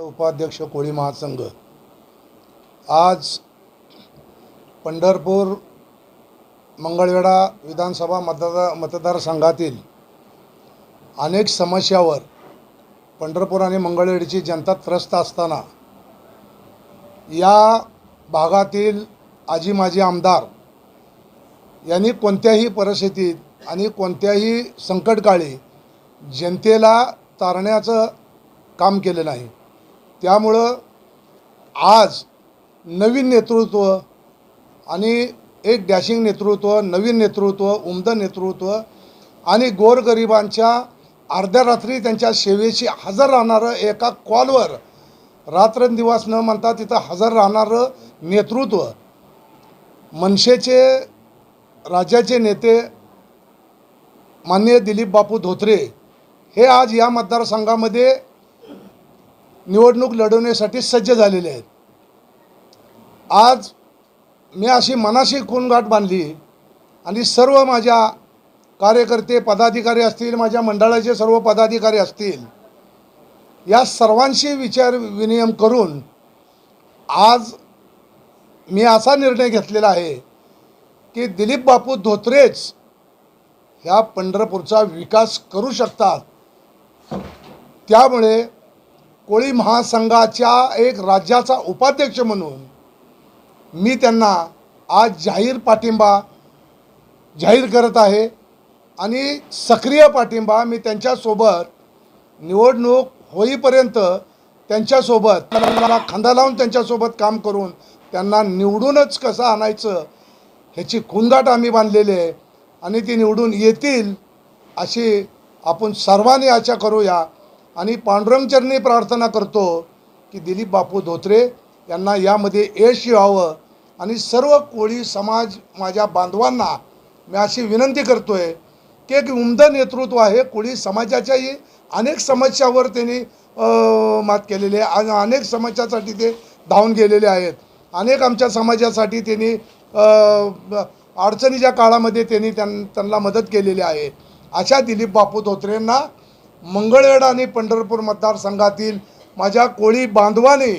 उपाध्यक्ष कोळी महासंघ. आज पंढरपूर मंगळवेढा विधानसभा मतदार मतदारसंघातील अनेक समस्यावर पंढरपूर आणि मंगळवेढीची जनता त्रस्त असताना या भागातील आजी माजी आमदार यांनी कोणत्याही परिस्थितीत आणि कोणत्याही संकटकाळी जनतेला तारण्याचं काम केलं नाही. त्यामुळं आज नवीन नेतृत्व आणि एक डॅशिंग नेतृत्व नवीन नेतृत्व उमदं नेतृत्व आणि गोरगरिबांच्या अर्ध्या रात्री त्यांच्या सेवेशी हजर राहणारं एका कॉलवर रात्रंदिवस न म्हणता तिथं हजर राहणारं नेतृत्व. मनसेचे राज्याचे नेते माननीय दिलीप बापू धोत्रे हे आज या मतदारसंघामध्ये निवडणूक लढवण्यासाठी सज्ज झालेले आहेत. आज मी अशी मनाशी कोणगाठ बांधली आणि सर्व माझ्या कार्यकर्ते पदाधिकारी असतील माझ्या मंडळाचे सर्व पदाधिकारी असतील या सर्वांशी विचार विनियम करून आज मी असा निर्णय घेतलेला आहे की दिलीप बापू धोत्रेच ह्या पंढरपूरचा विकास करू शकतात. त्यामुळे कोळी महासंघाच्या एक राज्याचा उपाध्यक्ष म्हणून मी त्यांना आज जाहीर पाठिंबा जाहीर करत आहे आणि सक्रिय पाठिंबा मी त्यांच्यासोबत निवडणूक होईपर्यंत त्यांच्यासोबत मला खांदा लावून त्यांच्यासोबत काम करून त्यांना निवडूनच कसं आणायचं ह्याची खुंदाट आम्ही बांधलेली आहे आणि ती निवडून येतील अशी आपण सर्वांनी आशा करूया. आणि पांडुरंगचरणी प्रार्थना करतो की दिलीप बापू धोत्रे यांना यामध्ये यश यावं. आणि सर्व कोळी समाज माझ्या बांधवांना मी अशी विनंती करतो आहे की एक उमद नेतृत्व आहे. कोळी समाजाच्याही अनेक समस्यावर त्यांनी मात केलेली आहे. आणि अनेक समस्यासाठी ते धावून गेलेले आहेत. अनेक आमच्या समाजासाठी त्यांनी अडचणीच्या काळामध्ये त्यांनी त्यां त्यांना मदत केलेली आहे. अशा दिलीप बापू धोत्रेंना मंगळवेढा आणि पंढरपूर मतदारसंघातील माझ्या कोळी बांधवाने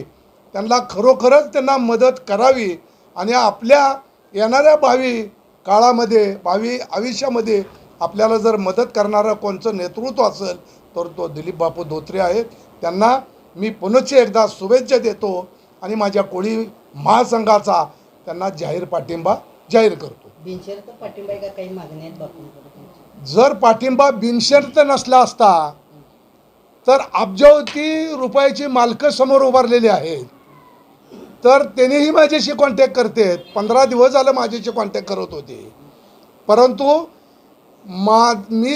त्यांना खरोखरच त्यांना मदत करावी आणि आपल्या येणाऱ्या भावी काळामध्ये भावी आयुष्यामध्ये आपल्याला जर मदत करणारं कोणचं नेतृत्व असेल तर तो दिलीप बापू धोत्रे आहेत. त्यांना मी पुनश्च एकदा शुभेच्छा देतो आणि माझ्या कोळी महासंघाचा त्यांना जाहीर पाठिंबा जाहीर करतो. बिनशर्त पाठिंबा काही मागण्या आहेत जर पाठिंबा बिनशर्त नसला असता तर अब्जावती रुपयाची मालकं समोर उभारलेली आहेत. तर त्यांनीही माझ्याशी कॉन्टॅक्ट करते. पंधरा दिवस झालं माझ्याशी कॉन्टॅक्ट करत होते. परंतु मा मी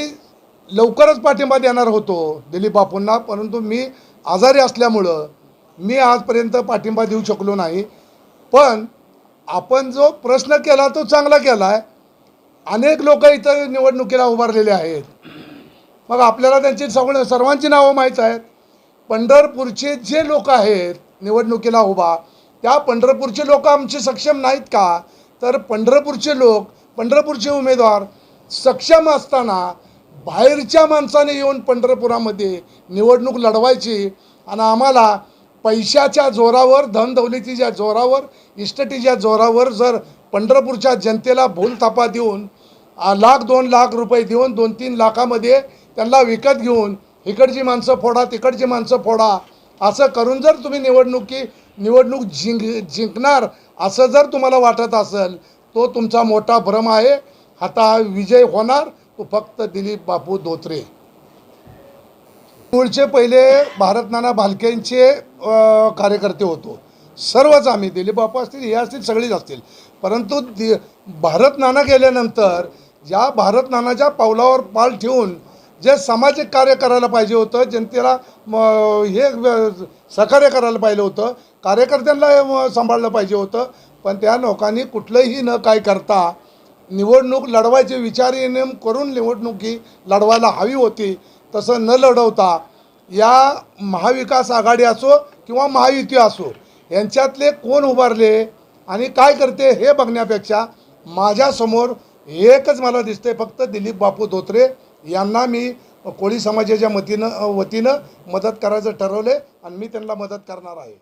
लवकरच पाठिंबा देणार होतो दिलीप बापूंना. परंतु मी आजारी असल्यामुळं मी आजपर्यंत पाठिंबा देऊ शकलो नाही. पण आपण जो प्रश्न केला तो चांगला केला आहे अनेक लोक इथं निवडणुकीला उभारलेले आहेत. मग आपल्याला त्यांची सगळं सर्वांची नावं माहीत आहेत. पंढरपूरचे जे लोक आहेत निवडणुकीला उभा त्या पंढरपूरचे लोक आमचे सक्षम नाहीत का? तर पंढरपूरचे लोक पंढरपूरचे उमेदवार सक्षम असताना बाहेरच्या माणसाने येऊन पंढरपुरामध्ये निवडणूक लढवायची आणि आम्हाला पैशाच्या जोरावर धनदौलतीच्या जोरावर इस्टेटीच्या जोरावर जर पंढरपूरच्या जनतेला भूलथापा देऊन लाख दोन लाख रुपये देऊन दोन तीन लाखामध्ये त्यांना विकत घेऊन इकडची माणसं फोडा तिकडची माणसं फोडा असं करून जर तुम्ही निवडणुकी निवडणूक जिंक जिंकणार असं जर तुम्हाला वाटत असेल तो तुमचा मोठा भ्रम आहे. आता विजय होणार. तो फक्त दिलीप बापू धोत्रे. मूळचे पहिले भारत नाना भालकेंचे कार्यकर्ते होतो. सर्वच आम्ही दिलीप बापू असतील हे असतील सगळीच असतील. परंतु दि भारत नाना गेल्यानंतर ज्या भारत नानाच्या पावलावर पाल ठेवून जे सामाजिक कार्य करायला पाहिजे होतं जनतेला हे सहकार्य करायला पाहिजे होतं कार्यकर्त्यांना सांभाळलं पाहिजे होतं पण त्या लोकांनी कुठलंही न काय करता निवडणूक लढवायचे विचारविनिमय करून निवडणुकी लढवायला हवी होती. तसं न लढवता या महाविकास आघाडी असो किंवा महायुती असो यांच्यातले कोण उभारले आणि काय करते हे बघण्यापेक्षा माझ्यासमोर एकच मला दिसते फक्त दिलीप बापू धोत्रे. यांना मी कोळी समाजाच्या मतीनं वतीनं मदत करायचं ठरवले आणि मी त्यांना मदत करणार आहे.